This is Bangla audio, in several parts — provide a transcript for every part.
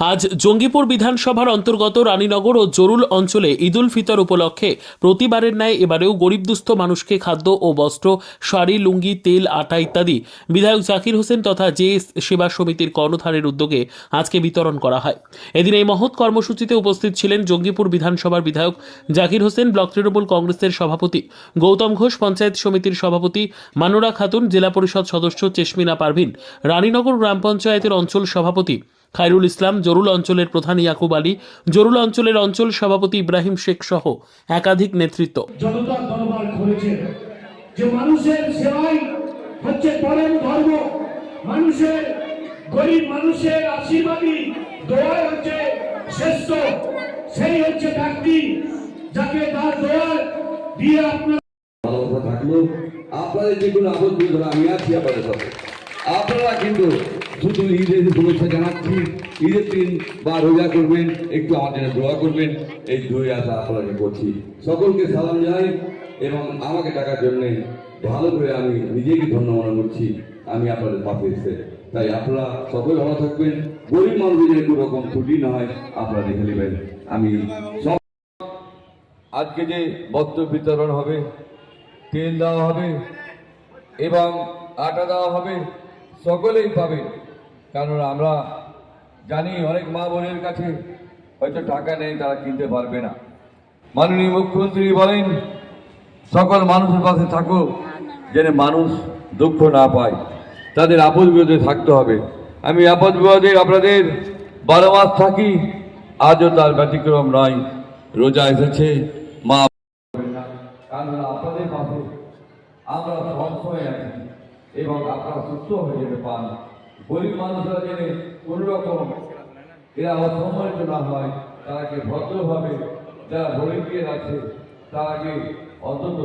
আজ জঙ্গিপুর বিধানসভার অন্তর্গত রানীনগর ও জরুল অঞ্চলে ঈদুল ফিতর উপলক্ষে প্রতিবারের ন্যায় এবারেও গরিব দুস্থ মানুষকে খাদ্য ও বস্ত্র, শাড়ি, লুঙ্গি, তেল, আটা ইত্যাদি বিধায়ক জাকির হোসেন তথা জে সেবা সমিতির কর্ণধারের উদ্যোগে আজকে বিতরণ করা হয়। এদিন এই মহৎ কর্মসূচিতে উপস্থিত ছিলেন জঙ্গিপুর বিধানসভার বিধায়ক জাকির হোসেন, ব্লক তৃণমূল কংগ্রেসের সভাপতি গৌতম ঘোষ, পঞ্চায়েত সমিতির সভাপতি মানোরা খাতুন, জেলা পরিষদ সদস্য চেশমিনা পারভিন, রানীনগর গ্রাম পঞ্চায়েতের অঞ্চল সভাপতি খায়রুল ইসলাম জরুল অঞ্চলের প্রধান ইয়াকুব আলী জরুল অঞ্চলের অঞ্চল সভাপতি ইব্রাহিম শেখ সহ একাধিক নেতৃত্ব। জনতার দরবার করেছেন যে মানুষের সেবাই হচ্ছে পরম ধর্ম মানুষের গরিব মানুষের আশীর্বাদী দোয়াই হচ্ছে শ্রেষ্ঠ সেই হচ্ছে ব্যক্তি যাকে তার দোয়া দিয়ে আপনার থাকল। আপনাদের যে কোনো আমি আছি আপনাদের সাথে। আপনারা কিন্তু শুধু ঈদের শুভেচ্ছা জানাচ্ছি। ঈদের দিন বা রোজা করবেন, একটু আমার জন্য দোয়া করবেন, এই দুই আশা আপনাকে করছি। সকলকে সালাম জানাই এবং আমাকে টাকার জন্যে ভালো করে আমি নিজেকে ধন্য মনে করছি। আমি আপনাদের পাশে এসে। তাই আপনারা সকলে ভালো থাকবেন। গরিব মানুষদের কোনো রকম ত্রুটি না হয়, আপনারা দেখে নেবেন। আমি সব আজকে যে বস্ত্র বিতরণ হবে, তেল দেওয়া হবে এবং আটা দেওয়া হবে সকলেই পাবে। কারণ আমরা জানি অনেক মা বোনের কাছে হয়তো টাকা নেই, তারা কিনতে পারবে না। মাননীয় মুখ্যমন্ত্রী বলেন, সকল মানুষের পাশে থাকো, যেন মানুষ দুঃখ না পায়। তাদের আপদ বিপদে থাকতে হবে। আমি আপদ বিপদে আপনাদের বারো মাস থাকি, আজও তার ব্যতিক্রম নয়। রোজা এসেছে, মা কারণ আপনাদের পাশে আমরা সবসময় আছি। এবং আপনারা সুস্থ হয়ে যেতে পান। গরিব মানুষরা জেনে কোন রকম এরা অসম্মানিত না হয় তারাকে ভদ্রভাবে যারা ভলেন্টিয়ার আছে তারাকে অন্তত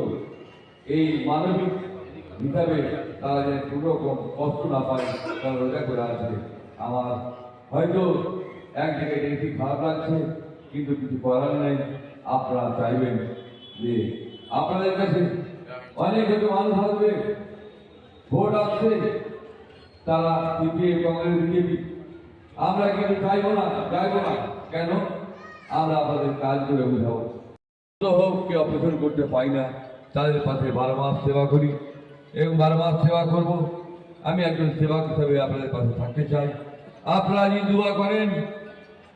এই মানবিক হিসাবে তারা যেন কোনো রকম কষ্ট না পায়, তারা রোজা করে আছে আমার হয়তো একদিকে দেখি খারাপ লাগছে, কিন্তু কিছু করার নেই। আপনারা চাইবেন যে আপনাদের কাছে অনেক হয়তো মানুষ আসবে। ভোট আসছে তারা সিপিএম কংগ্রেস, বিজেপি। আমরা কিন্তু চাইব না চাইব না। কেন? আমরা আপনাদের কাজ করে বোঝাবো। হোক কে অপারেশন করতে পাই না। তাদের পাশে বারো মাস সেবা করি এবং বারো মাস সেবা করব। আমি একজন সেবক হিসাবে আপনাদের পাশে থাকতে চাই। আপনারা যদি দোয়া করেন,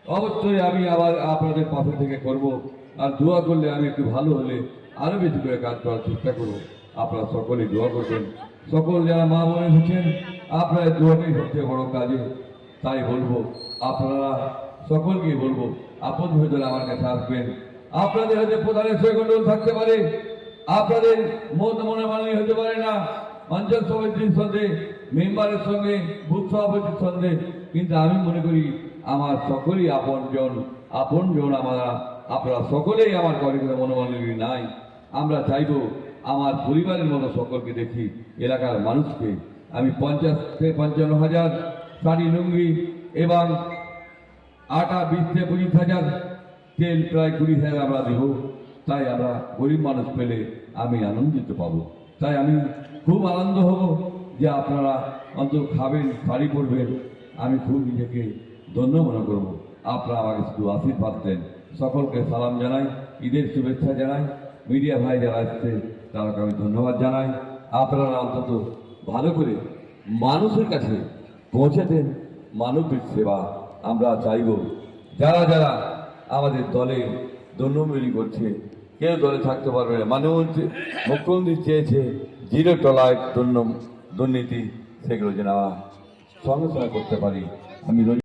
অবশ্যই আমি আবার আপনাদের পাশে থেকে করব। আর দোয়া করলে আমি একটু ভালো হলে আরও বেশি করে কাজ করার চেষ্টা করব। আপনারা সকলেই দোয়া করবেন। সকল যারা মা বোনে হচ্ছেন আপনার দোয়াটাই সবচেয়ে বড় কাজে। তাই বলব, আপনারা সকলকেই বলব, আপন গেলে আমার কাছে আসবেন। আপনাদের হয়তো প্রধানের সৈকন্ডল থাকতে পারে, আপনাদের মত মনে মানি হতে পারে না। অঞ্চল সভাপতির সঙ্গে, মেম্বারের সঙ্গে, বুথ সভাপতির সঙ্গে। কিন্তু আমি মনে করি, আমার সকলেই আপনজন আপনজন আমরা, আপনারা সকলেই আমার কলেজের মনোমালিনী নাই। আমরা চাইব আমার পরিবারের মতো সকলকে দেখি, এলাকার মানুষকে। আমি পঞ্চাশ থেকে পঞ্চান্ন হাজার শাড়ি, লুঙ্গি এবং আটা, বিশ থেকে পঁচিশ হাজার তেল, প্রায় কুড়ি হাজার আমরা দেব। তাই আমরা গরিব মানুষ পেলে আমি আনন্দিত পাব। তাই আমি খুব আনন্দ হব যে আপনারা অন্তত খাবেন, শাড়ি পরবেন। আমি খুব নিজেকে ধন্য মনে করব। আপনারা আমাকে শুধু আশীর্বাদ দেন। সকলকে সালাম জানাই, ঈদের শুভেচ্ছা জানাই। মিডিয়া ভাই যারা আসছে তাদেরকে আমি ধন্যবাদ জানাই। আপনারা অন্তত ভালো করে মানুষের কাছে পৌঁছে দেন। মানবিক সেবা আমরা চাইব। যারা যারা আমাদের দলে দণ্ডমিলি করছে, কেউ দলে থাকতে পারবে না। মানবমন্ত্রী মুখ্যমন্ত্রী চেয়েছে জিরো টলায় দুর্নীতি, সেগুলো যেন আমরা সঙ্গে সঙ্গে করতে পারি। আমি